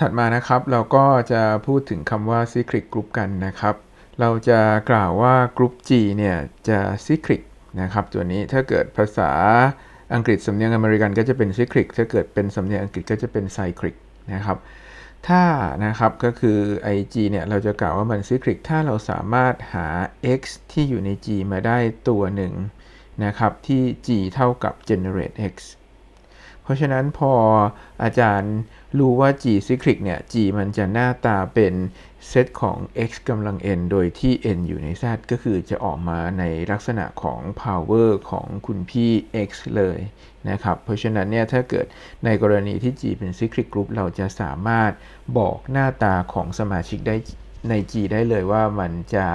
ถัดมานะครับเราก็จะพูดถึงคำว่า cyclic group กันนะครับ เราจะกล่าวว่ากรุ๊ป G เนี่ยจะ cyclic นะครับตัวนี้ถ้าเกิดภาษาอังกฤษสำเนียงอเมริกันก็จะเป็น cyclic ถ้าเกิดเป็นสำเนียงอังกฤษก็จะเป็น cyclic นะครับถ้านะครับก็คือ IG เนี่ยเราจะกล่าวว่ามัน cyclic ถ้าเราสามารถหา x ที่อยู่ใน G มาได้ตัวหนึ่งนะครับที่ G เท่ากับ generate x เพราะฉะนั้นพออาจารย์รู้ว่า g cyclic เนี่ย g มันจะหน้าตาเป็นเซตของ x กำลัง n โดยที่ n อยู่ใน z ก็คือจะออกมาในลักษณะของ power ของคุณพี่ x เลยนะครับ เพราะฉะนั้นเนี่ยถ้าเกิดในกรณีที่ g เป็น cyclic group เราจะสามารถบอกหน้าตาของสมาชิกได้ใน g ได้เลยว่ามันจะ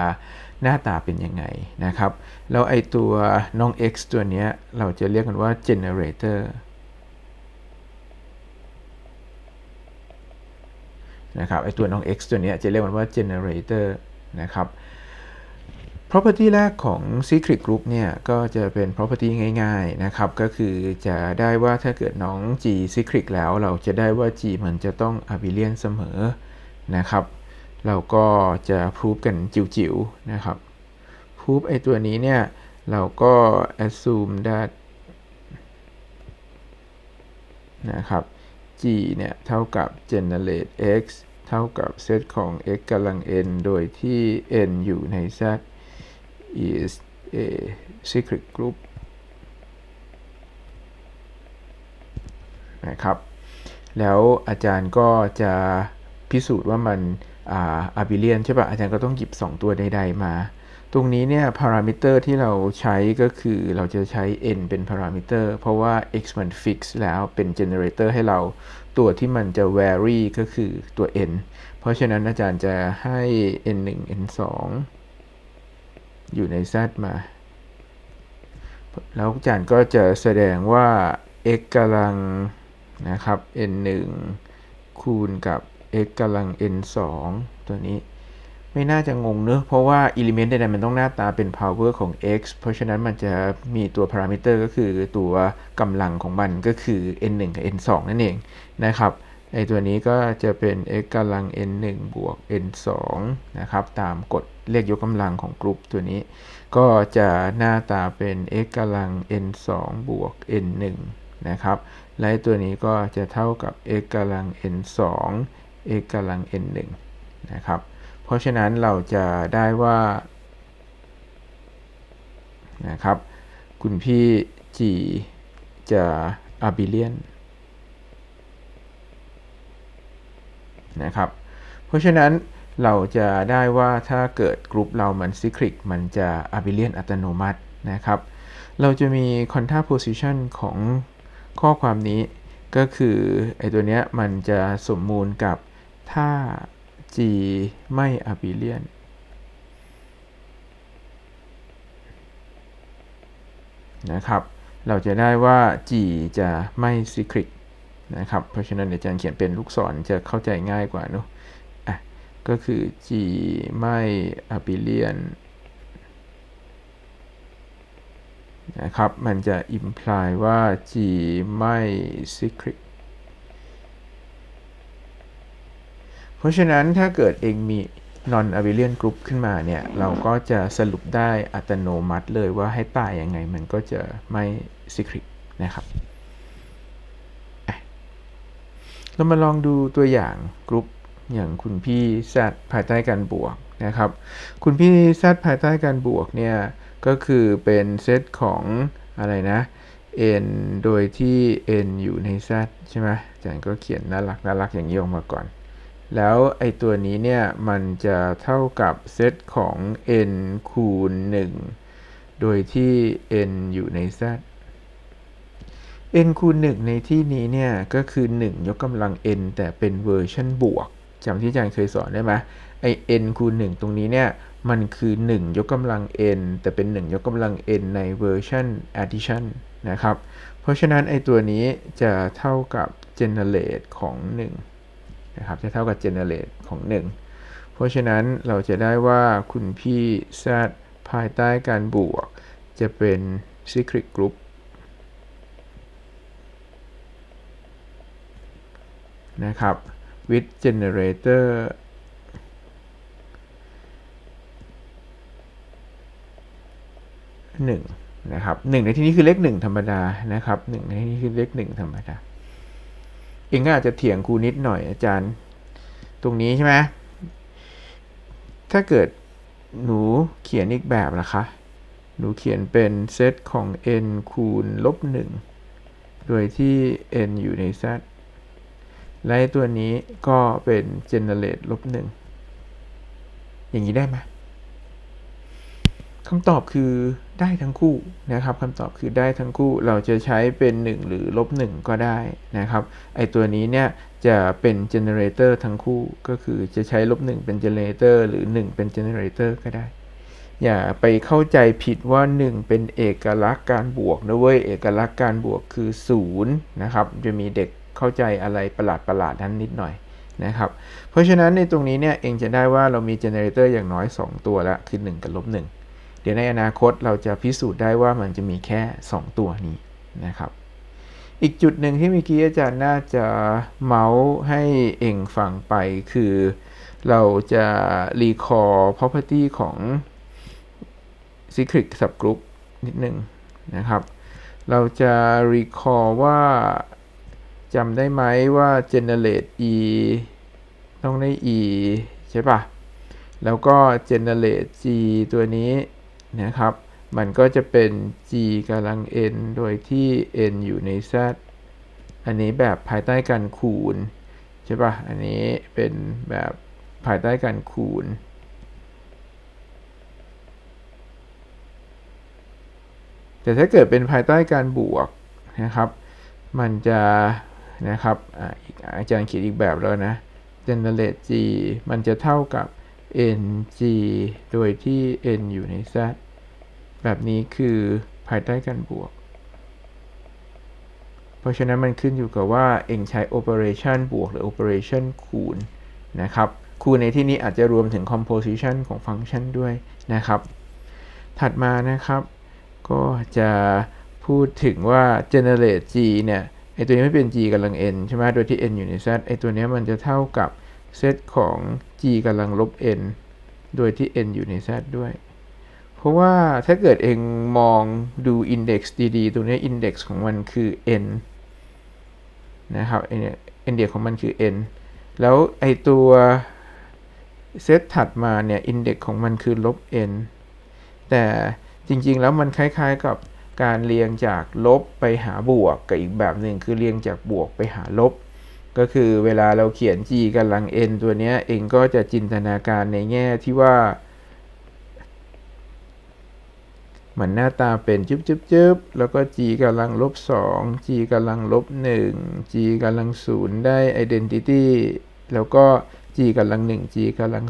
หน้าตาเป็นยังไงนะครับ แล้วไอตัวน้อง x ตัวนี้เราจะเรียกกันว่า generator นะครับไอตัวน้อง x ตัวนี้จะเรียกมันว่า generator นะครับ property แรกของ secret group เนี่ยก็จะเป็น property ง่ายๆนะครับ ก็คือจะได้ว่าถ้าเกิดน้อง g secret แล้วเราจะได้ว่า g มันจะต้อง abelian เสมอนะครับ เราก็จะพูดกันจิ๋วๆนะครับพูดไอตัวนี้เนี่ยเราก็ assume that นะครับ g เนี่ยเท่ากับ generate x เท่ากับเซตของ x กำลัง n โดยที่ n อยู่ใน z is a secret group นะครับ แล้วอาจารย์ก็จะพิสูจน์ว่ามันอาบิเลียนใช่ปะอาจารย์ก็ต้องหยิบ 2 ตัวใดๆมา ตรงนี้เนี่ยพารามิเตอร์ที่เราใช้ก็คือเราจะใช้ n เป็นพารามิเตอร์เพราะว่า x มัน fix แล้วเป็น generator ให้เรา ตัวที่มันจะ vary ก็คือตัว n เพราะฉะนั้นอาจารย์จะให้ n 1 n 2อยู่ใน z มา แล้วอาจารย์ก็จะแสดงว่า x กำลังนะครับ n 1คูณกับ x กำลัง n 2ตัวนี้ ไม่น่าจะงงเนอะเพราะว่า element ใดๆมันต้องหน้าตาเป็น power ของ x เพราะฉะนั้นมันจะมีตัว parameter ก็คือตัวกำลังของมันก็คือ n 1กับ n 2นั่นเองนะครับไอตัวนี้ก็จะเป็น x กำลัง n 1บวก n 2นะครับตามกฎเลขยกกำลังของกลุ่มตัวนี้ ก็จะหน้าตาเป็น x กำลัง n 2บวก n 1นะครับและตัวนี้ก็จะเท่ากับ x กำลัง n 2 x กำลัง n 1นะครับ ราะฉะนั้นเราจะได้ว่านะครับ คุณพี่ G จะอาบิเลียนนะครับ เพราะฉะนั้นเราจะได้ว่าถ้าเกิดกรุ๊ปเรามันซิคลิกมันจะอาบิเลียนอัตโนมัตินะครับ เราจะมีคอนท่าโพซิชันของข้อความนี้ก็คือไอตัวเนี้ยมันจะสมมูลกับถ้า G ไม่อะบิเลียน นะครับ เราจะได้ว่า G จะไม่ซิคลิกนะครับ เพราะฉะนั้นอาจารย์เขียนเป็นลูกศรจะเข้าใจง่ายกว่านุอะ ก็คือ G ไม่อะบิเลียนนะครับ มันจะ imply ว่า G ไม่ซิคลิก เพราะฉะนั้นถ้าเกิดเองมี non abelian group ขึ้นมาเนี่ย เราก็จะสรุปได้อัตโนมัติเลยว่าให้ตายยังไงมันก็จะไม่ซิคริกนะครับ เรามาลองดูตัวอย่างกลุ่มอย่างคุณพี่แซดภายใต้การบวกนะครับ คุณพี่แซดภายใต้การบวกเนี่ย ก็คือเป็นเซตของอะไรนะ n โดยที่ n อยู่ใน z ใช่ไหมอาจารย์ก็เขียนน่ารักน่ารักอย่างนี้ออกมาก่อน แล้วไอตัวนี้เนี่ยมันจะเท่ากับเซตของ n คูณ 1 โดยที่ n อยู่ใน z n คูณ 1 ในที่นี้เนี่ยก็คือ 1 ยกกำลัง n แต่เป็นเวอร์ชันบวกจำที่อาจารย์เคยสอนได้ไหมไอ n คูณ 1 ตรงนี้เนี่ยมันคือ 1 ยกกำลัง n แต่เป็น 1 ยกกำลัง n ในเวอร์ชัน addition นะครับ เพราะฉะนั้นไอตัวนี้จะเท่ากับ generate ของ 1 นะครับจะเท่ากับ generate ของ 1 เพราะฉะนั้นเราจะได้ว่าคุณพี่ z ภายใต้การบวก จะเป็น secret group นะครับ with generator หนึ่งนะครับหนึ่งในที่นี้คือเลขหนึ่งธรรมดานะครับหนึ่งในที่นี้คือเลขหนึ่งธรรมดา เองก็อาจจะเถียงครูนิดหน่อยอาจารย์ ตรงนี้ใช่ไหมถ้าเกิดหนูเขียนอีกแบบล่ะคะ หนูเขียนเป็นเซตของ n คูณลบหนึ่งโดยที่ n อยู่ใน z และตัวนี้ก็เป็น generate ลบหนึ่งอย่างนี้ได้ไหม คำตอบคือได้ทั้งคู่นะครับคำตอบคือได้ทั้งคู่เราจะใช้เป็น 1 หรือลบ1ก็ได้นะครับไอตัวนี้เนี่ยจะเป็น generator ทั้งคู่ก็คือจะใช้ลบ1เป็น generator หรือ 1 เป็น generator ก็ได้ อย่าไปเข้าใจผิดว่า 1 เป็นเอกลักษณ์การบวกนะเว้ยเอกลักษณ์การบวกคือ0นะครับจะมีเด็กเข้าใจอะไรประหลาดประหลาดนั้นนิดหน่อยนะครับเพราะฉะนั้นในตรงนี้เนี่ยเองจะได้ว่าเรามี generator อย่างน้อย 2 ตัวละคือ 1 กับลบ1 เดี๋ยวในอนาคตเราจะพิสูจน์ได้ว่ามันจะมีแค่ 2 ตัวนี้นะครับ อีกจุดหนึ่งที่เมื่อกี้อาจารย์น่าจะเมาส์ให้เองฟังไปคือเราจะ recall property ของ secret subgroup นิดหนึ่งนะครับ เราจะ recall ว่าจำได้ไหมว่า generate e ต้องได้ e ใช่ปะแล้วก็ generate g ตัวนี้ นะครับ มันก็จะเป็น g กำลัง n โดยที่ n อยู่ใน z อันนี้แบบภายใต้การคูณใช่ปะ่ะ อันนี้เป็นแบบภายใต้การคูณ แต่ถ้าเกิดเป็นภายใต้การบวกนะครับ มันจะนะครับออาจารย์เขียนอีกแบบแล้วนะ generate g มันจะเท่ากับ ng โดยที่ n อยู่ใน z แบบนี้คือภายใต้การบวก เพราะฉะนั้นมันขึ้นอยู่กับว่าเองใช้ operation บวกหรือ operation คูณนะครับ คูณในที่นี้อาจจะรวมถึง composition ของฟังก์ชันด้วยนะครับ ถัดมานะครับ ก็จะพูดถึงว่า generate g เนี่ยไอตัวนี้ไม่เป็น g กำลัง n ใช่ไหมโดยที่ n อยู่ใน z ไอตัวนี้มันจะเท่ากับ เซตของ g กำลังลบ n โดยที่ n อยู่ใน z ด้วย เพราะว่าถ้าเกิดเองมองดู index ดีๆตรงนี้ index ของมันคือ n นะครับ index ของมันคือ n แล้วไอตัวเซตถัดมาเนี่ย index ของมันคือลบ n แต่จริงๆแล้วมันคล้ายๆกับการเรียงจากลบไปหาบวกกับอีกแบบหนึ่งคือเรียงจากบวกไปหาลบ ก็คือเวลาเราเขียน g กำลัง n ตัวนี้เองก็จะจินตนาการในแง่ที่ว่าเหมือนหน้าตาเป็นจุ๊บจุ๊บจุ๊บแล้วก็ g กำลังลบ2 g กำลังลบ1 g กำลัง0ได้ identity แล้วก็ g กำลัง1 g กำลัง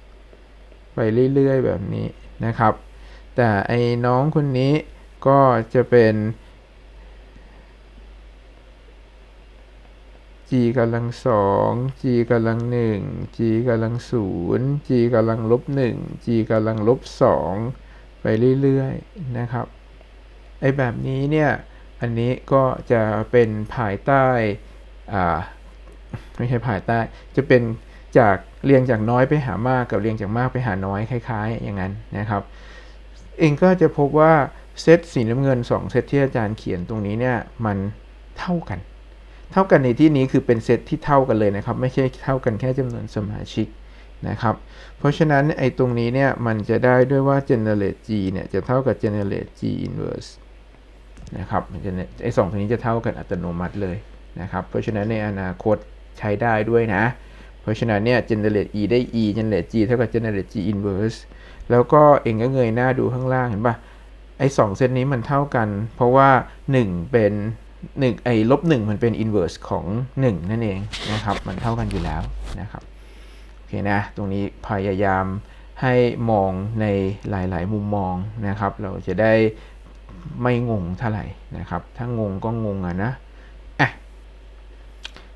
2ไปเรื่อย ๆ แบบนี้นะครับ แต่ไอ้น้องคนนี้ก็จะเป็น g กำลังสอง g กำลังหนึ่ง g กำลังศูนย์ g กำลังลบหนึ่ง g กำลังลบสองไปเรื่อยๆนะครับไอแบบนี้เนี่ยอันนี้ก็จะเป็นภายใต้อ่าไม่ใช่ภายใต้จะเป็นจากเรียงจากน้อยไปหามากกับเรียงจากมากไปหาน้อยคล้ายๆ อย่างนั้นนะครับ เองก็จะพบว่าเซตสีน้ำเงิน 2 เซตที่อาจารย์เขียนตรงนี้เนี่ยมันเท่ากัน เท่ากันในที่นี้คือเป็นเซตที่เท่ากันเลยนะครับ ไม่ใช่เท่ากันแค่จำนวนสมาชิกนะครับ เพราะฉะนั้นไอ้ตรงนี้เนี่ยมันจะได้ด้วยว่า generate g เนี่ยจะเท่ากับ generate g inverse นะครับไอ้สองตัวนี้จะเท่ากันอัตโนมัติเลยนะครับ เพราะฉะนั้นในอนาคตใช้ได้ด้วยนะ เพราะฉะนั้นเนี่ย generate e ได้ e generate g เท่ากับ generate g inverse แล้วก็เองก็เงยหน้าดูข้างล่างเห็นปะไอ้สองเซตนี้มันเท่ากัน เพราะว่า 1 เป็น 1ไอ้ลบ1มันเป็น inverse ของ 1 นั่นเองนะครับมันเท่ากันอยู่แล้วนะครับโอเคนะตรงนี้พยายามให้มองในหลาย ๆ มุมมองนะครับ เราจะได้ไม่งงเท่าไหร่นะครับ ถ้างงก็งงอะนะอะ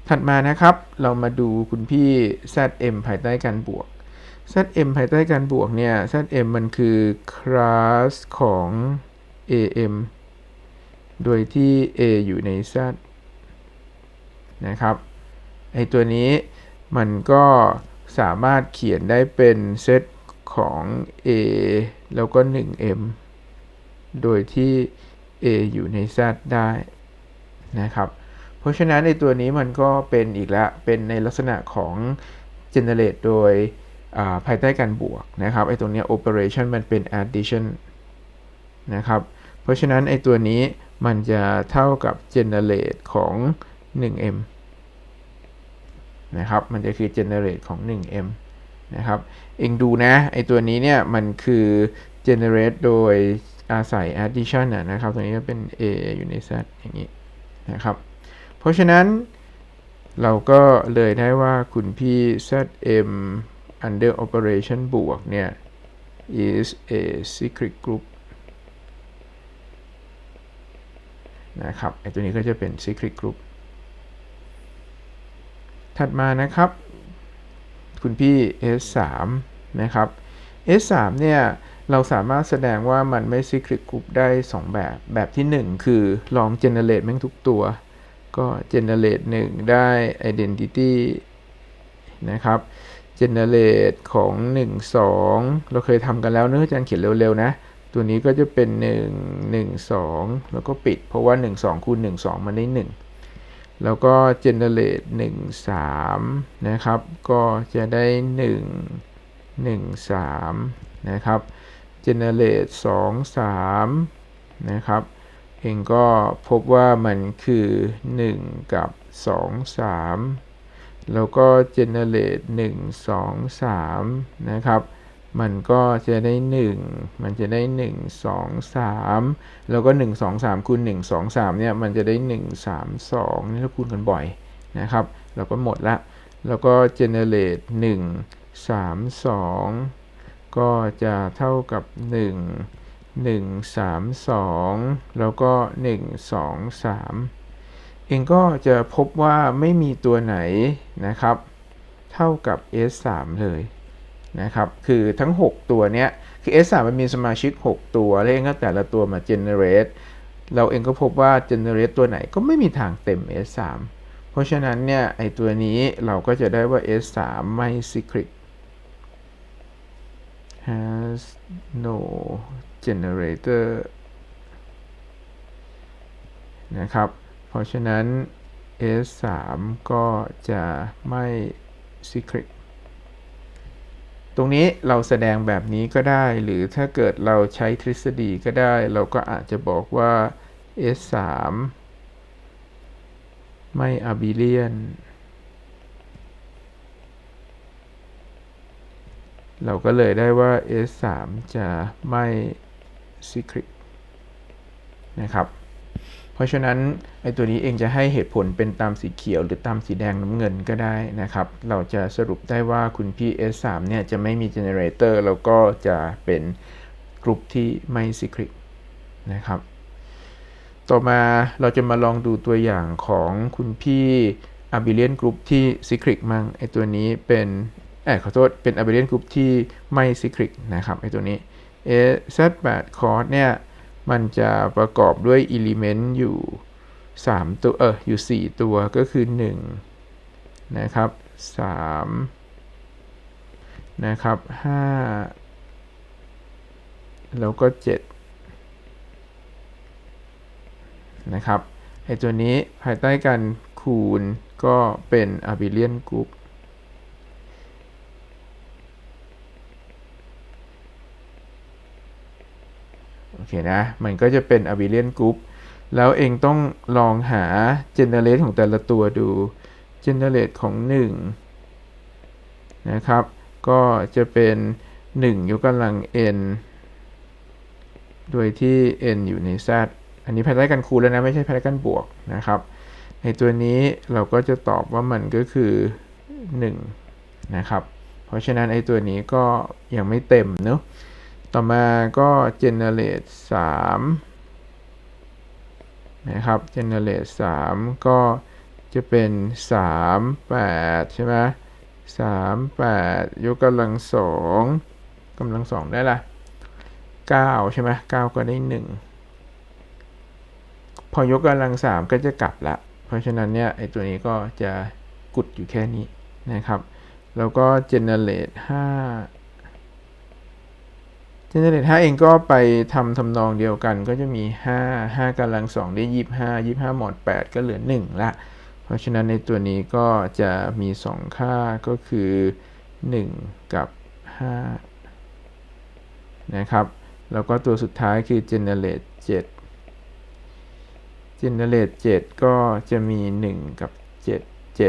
ถัดมานะครับเรามาดูคุณพี่ ZM ภายใต้การบวก ZM ภายใต้การบวกเนี่ย ZM มันคือ class ของ AM โดยที่ a อยู่ใน z นะครับ ไอตัวนี้มันก็สามารถเขียนได้เป็นเซตของ A แล้วก็ 1m โดยที่ A อยู่ใน Z ได้นะครับ เพราะฉะนั้นในตัวนี้มันก็เป็นอีกแล้วเป็นในลักษณะของ generate โดยภายใต้การบวกนะครับ ไอตัวนี้ operation มันเป็น addition นะครับ เพราะฉะนั้นไอตัวนี้ มันจะเท่ากับ generate ของ 1m นะครับ มันจะคือ generate ของ 1m นะครับ เองดูนะ ไอตัวนี้เนี่ย มันคือ generate โดยอาศัย addition นะครับตัวนี้ก็เป็น a อยู่ใน z อย่างนี้นะครับ เพราะฉะนั้นเราก็เลยได้ว่าคุณพี่ zm under operation บวกเนี่ย is a secret group นะครับไอตัวนี้ก็จะเป็น secret group ถัดมานะครับ คุณพี่ S3 นะครับ S3 เนี่ยเราสามารถแสดงว่ามันไม่ secret group ได้ 2 แบบ แบบที่ 1 คือลอง generate แม่งทุกตัว ก็ generate 1 ได้ identity นะครับ generate ของ 1 2 เราเคยทำกันแล้วเนื้ออาจารย์เขียนเร็ว ๆ นะ ตัวนี้ก็จะเป็น 1 1 2 แล้วก็ปิด เพราะว่า 1 2คูณ1 2 มันได้ 1 แล้วก็ generate 1 3 นะครับ ก็จะได้ 1 1 3 นะครับ generate 2 3 นะครับ เองก็พบว่ามันคือ 1 กับ 2 3 แล้วก็ generate 1 2 3 นะครับ มันก็จะได้ 1 มันจะได้ 1 2 3 แล้วก็ 1 2 3คูณ1 2 3เนี่ยมันจะได้ 1 3 2 นี่เราคูณกันบ่อยนะครับ เราก็หมดละ แล้วก็ generate 1 3 2 ก็จะเท่ากับ 1 1 3 2 แล้วก็ 1 2 3 เองก็จะพบว่าไม่มีตัวไหนนะครับ เท่ากับ S3 เลย นะครับคือทั้ง 6 ตัวเนี้ยคือ S3 มันมีสมาชิก 6 ตัวแล้วเองก็แต่ละตัวมา generate เราเองก็พบว่า generate ตัวไหนก็ไม่มีทางเต็ม S3 เพราะฉะนั้นเนี่ยไอตัวนี้เราก็จะได้ว่า S3 ไม่ secret has no generator นะครับ เพราะฉะนั้น S3 ก็จะไม่ secret ตรงนี้เราแสดงแบบนี้ก็ได้ หรือถ้าเกิดเราใช้ทฤษฎีก็ได้ เราก็อาจจะบอกว่า S3 ไม่ abelian เราก็เลยได้ว่า S3 จะไม่ secret นะครับ เพราะฉะนั้นไอ้ตัวนี้เองจะให้เหตุผลเป็นตามสีเขียว หรือตามสีแดงน้ำเงินก็ได้นะครับ เราจะสรุปได้ว่าคุณพี่ S3 เนี่ยจะไม่มี generator แล้วก็จะเป็นกลุ่มที่ไม่ secret นะครับ ต่อมาเราจะมาลองดูตัวอย่างของคุณพี่ abelian group ที่ secret มั่งไอตัวนี้เป็นเออขอโทษเป็น abelian group ที่ไม่ secret นะครับไอตัวนี้ a z8 cos เนี่ย มันจะประกอบด้วย element อยู่ 3 ตัว เออ อยู่ 4 ตัวก็คือ 1 นะครับ 3 นะครับ 5 แล้วก็ 7 นะครับ ไอตัวนี้ภายใต้การคูณก็เป็น abelian group โอเคนะ มันก็จะเป็น abelian group แล้วเองต้องลองหา generate ของแต่ละตัวดู generate ของ 1 นะครับ ก็จะเป็น 1 ยกกำลัง n โดยที่ n อยู่ใน z อันนี้ภายใต้กันคูณแล้วนะ ไม่ใช่ภายใต้กันบวกนะครับ ในตัวนี้เราก็จะตอบว่ามันก็คือ 1 นะครับ เพราะฉะนั้นไอ้ตัวนี้ก็ยังไม่เต็มเนาะ ต่อมาก็ generate 3นะครับ generate 3 ก็จะเป็น 3 8 ใช่ไหม3 8ยกกำลังสองกำลังสองได้ละ9ใช่ไหม9ก็ได้1พอยกกำลัง3ก็จะกลับละ เพราะฉะนั้นเนี่ยไอตัวนี้ก็จะกุดอยู่แค่นี้นะครับ แล้วก็ generate 5 generate 5เองก็ไปทำทำนองเดียวกันก็จะมี 5 5กำลัง2ได้25 25หมด8 ก็เหลือ 1 ละ เพราะฉะนั้นในตัวนี้ก็จะมี 2 ค่าก็คือ 1 กับ 5 นะครับ แล้วก็ตัวสุดท้ายคือ generate 7 generate 7 ก็จะมี 1 กับ 7 7 49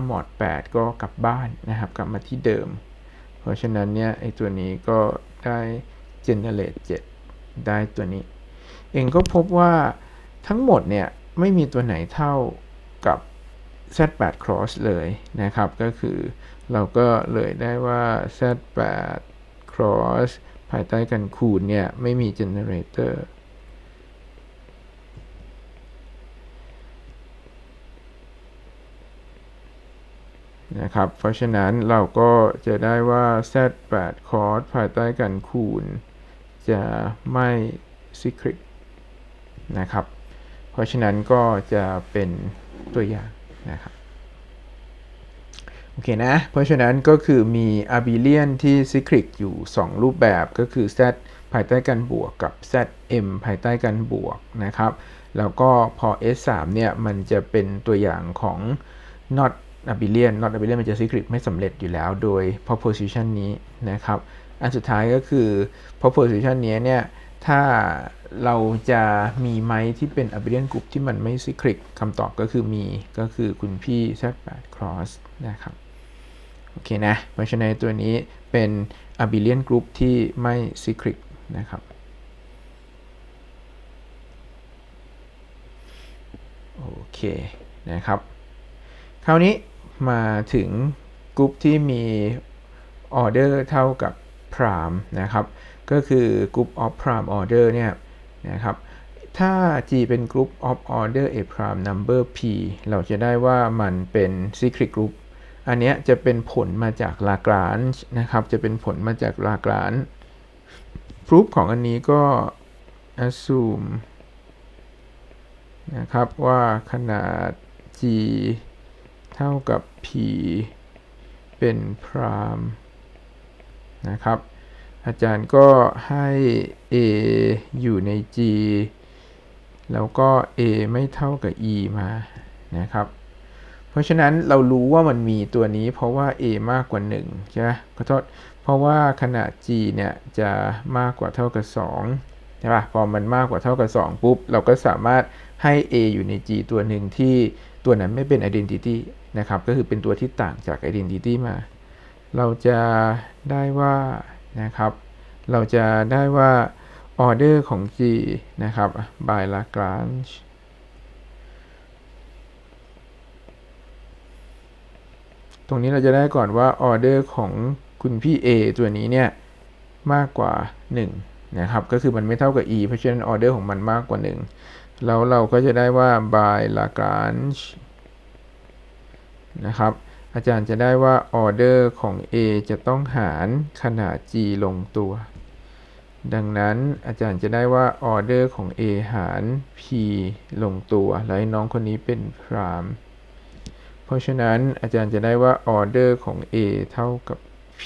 49หมด8 ก็กลับบ้านนะครับ กลับมาที่เดิม เพราะฉะนั้นเนี่ยไอตัวนี้ก็ได้ generate 7 ได้ตัวนี้ เองก็พบว่าทั้งหมดเนี่ยไม่มีตัวไหนเท่ากับ z8 cross เลยนะครับ ก็คือเราก็เลยได้ว่า z8 cross ภายใต้การคูณเนี่ย ไม่มี generator นะครับ เพราะฉะนั้นเราก็จะได้ว่า z8 cos ภายใต้กันคูณ จะไม่ secret นะครับ เพราะฉะนั้นก็จะเป็นตัวอย่างนะครับ โอเคนะ เพราะฉะนั้นก็คือมี abelian ที่ secret อยู่ 2 รูปแบบก็คือ z ภายใต้กันบวกกับ zm ภายใต้กันบวกนะครับ แล้วก็พอ s3 เนี่ย มันจะเป็นตัวอย่างของ not abelian not abelian มันจะ secret ไม่สำเร็จอยู่แล้วโดย proposition นี้นะครับ อันสุดท้ายก็คือ proposition นี้เนี่ย ถ้าเราจะมีไหมที่เป็น abelian group ที่มันไม่ secret คำตอบก็คือมีก็คือคุณพี่ z8 cross นะครับโอเคนะ เพราะฉะนั้นตัวนี้เป็น abelian group ที่ไม่ secret นะครับโอเคนะครับ คราวนี้ มาถึงกรุ๊ปที่มีออเดอร์เท่ากับพรามนะครับ ก็คือกรุ๊ป of prime order เนี่ยนะครับถ้า G เป็นกรุ๊ป of order a prime number P เราจะได้ว่ามันเป็น secret group อันเนี้ยจะเป็นผลมาจาก Lagrange นะครับ จะเป็นผลมาจาก Lagrange พรูฟของอันนี้ก็ assume นะครับว่าขนาด G เท่ากับ P เป็นพรามนะครับ อาจารย์ก็ให้ A อยู่ใน G แล้วก็ A ไม่เท่ากับ E มานะครับ เพราะฉะนั้นเรารู้ว่ามันมีตัวนี้เพราะว่า A มากกว่า1ใช่ไหมขอโทษเพราะว่าขนาด G เนี่ยจะมากกว่าเท่ากับ2ใช่ป่ะพอมันมากกว่าเท่ากับ 2 ปุ๊บ เราก็สามารถให้ A อยู่ใน G ตัวหนึ่งที่ตัวนั้นไม่เป็น identity นะครับ ก็คือเป็นตัวที่ต่างจาก identity มา เราจะได้ว่านะครับ เราจะได้ว่า order ของ G นะครับ by Lagrange ตรงนี้เราจะได้ก่อนว่า order ของคุณพี่ A ตัวนี้เนี่ยมากกว่า 1 นะครับ ก็คือมันไม่เท่ากับ e เพราะฉะนั้น order ของมันมากกว่า 1 แล้วเราก็จะได้ว่า by Lagrange นะครับ อาจารย์จะได้ว่า order ของ A จะต้องหารขนาด G ลงตัว ดังนั้นอาจารย์จะได้ว่า order ของ A หาร P ลงตัว แล้วน้องคนนี้เป็นพรามเพราะฉะนั้นอาจารย์จะได้ว่า order ของ A เท่ากับ P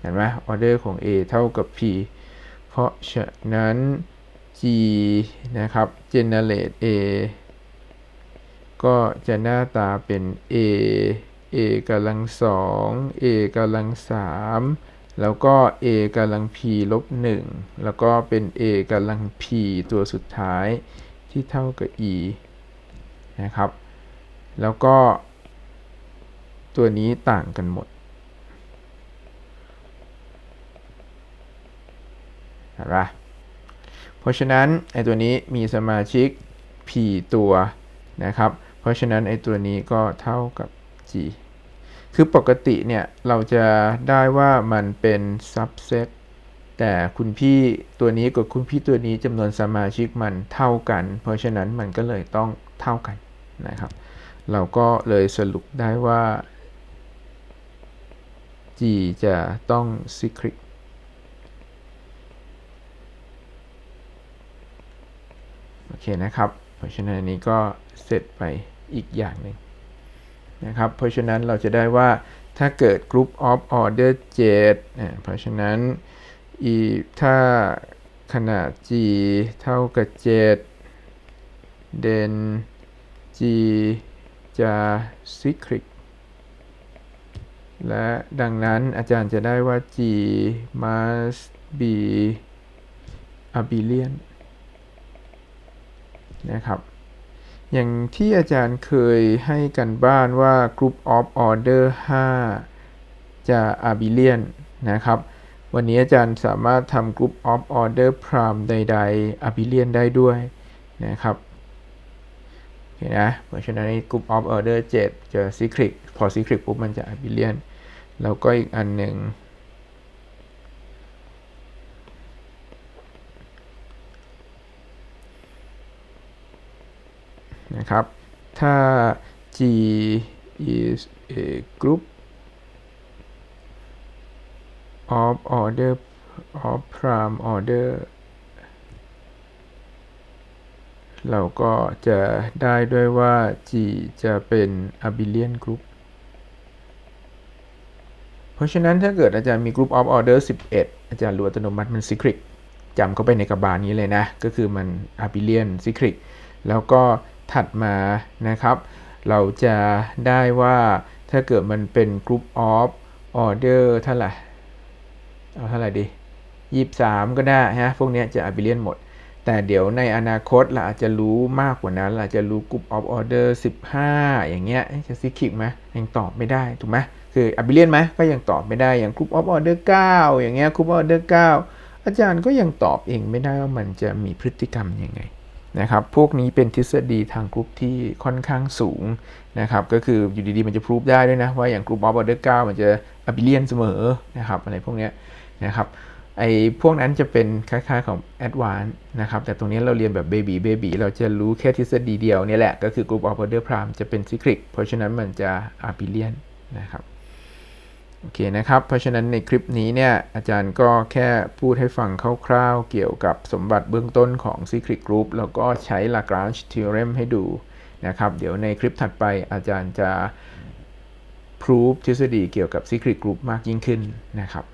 เห็นไหม order ของ A เท่ากับ P เพราะฉะนั้น G นะครับ generate A ก็จะหน้าตาเป็น a a กำลังสอง a กำลังสามแล้วก็ a กำลัง p ลบหนึ่งแล้วก็เป็น a กำลัง p ตัวสุดท้ายที่เท่ากับ e นะครับ แล้วก็ ตัวนี้ต่างกันหมดเห็นปะเพราะฉะนั้นไอตัวนี้มีสมาชิก p ตัวนะครับ เพราะฉะนั้นไอตัวนี้ก็เท่ากับ g คือปกติเนี่ยเราจะได้ว่ามันเป็น subset แต่คุณพี่ตัวนี้กับคุณพี่ตัวนี้จำนวนสมาชิกมันเท่ากัน เพราะฉะนั้นมันก็เลยต้องเท่ากันนะครับ เราก็เลยสรุปได้ว่า g จะต้อง secret โอเคนะครับ เพราะฉะนั้นอันนี้ก็เสร็จไป อีกอย่างหนึ่งนะครับ เพราะฉะนั้นเราจะได้ว่าถ้าเกิด group of order 7อ่าเพราะฉะนั้น e ถ้าขนาด g เท่ากับ7 then g จะ cyclic และดังนั้นอาจารย์จะได้ว่า g must be abelian นะครับ อย่างที่อาจารย์เคยให้กันบ้านว่า group of order 5 จะ abelian นะครับ วันนี้อาจารย์สามารถทำ group of order prime ใด ๆ abelian ได้ด้วยนะครับโอเคนะเพราะฉะนั้น group of order 7จะ cyclic พอ cyclic ปุ๊บมันจะ abelian แล้วก็อีกอันหนึ่ง นะครับ ถ้า G is a group of order of prime order เราก็จะได้ด้วยว่า G จะเป็น abelian group เพราะฉะนั้นถ้าเกิดอาจารย์มี group of order 11 อาจารย์รู้อัตโนมัติมัน cyclic จำเข้าไปในกระบาลนี้เลยนะ ก็คือมัน abelian cyclic แล้วก็ ถัดมานะครับ เราจะได้ว่าถ้าเกิดมันเป็น group of order เท่าไหร่เอาเท่าไหร่ดียี่สามก็ได้ฮะพวกนี้จะ abelian หมด แต่เดี๋ยวในอนาคตเราอาจจะรู้มากกว่านั้นเราจะรู้ group of order 15 อย่างเงี้ยจะซิคิกไหมยังตอบไม่ได้ถูกไหมคือ abelian ไหมก็ยังตอบไม่ได้อย่าง group of order 9 อย่างเงี้ย group of order 9 อาจารย์ก็ยังตอบเองไม่ได้ว่ามันจะมีพฤติกรรมยังไง นะครับพวกนี้เป็นทฤษฎีทางกรุ๊ปที่ค่อนข้างสูงนะครับก็คืออยู่ดีๆ มันจะพิสูจได้ด้วยนะ ว่าอย่างกรุ๊ปออฟออเดอร์9มันจะอ b บิเลียนเสมอนะครับอะไรพวกนี้นะครับไอ้พวกนั้นจะเป็นคล้ายๆของ Advanced นะครับแต่ตรงนี้เราเรียนแบบ Baby Baby เราจะรู้แค่ทฤษฎีเดียวนี่แหละ ก็คือ Group of Order Prime จะเป็น Cyclic เพราะฉะนั้นมันจะ a b บิเลียนนะครับ โอเคนะครับ เพราะฉะนั้นในคลิปนี้เนี่ยอาจารย์ก็แค่พูดให้ฟังคร่าวๆ เกี่ยวกับสมบัติเบื้องต้นของ Secret Group แล้วก็ใช้ Lagrange Theorem ให้ดูนะครับ เดี๋ยวในคลิปถัดไปอาจารย์จะ proof ทฤษฎีเกี่ยวกับ Secret Group มากยิ่งขึ้นนะครับ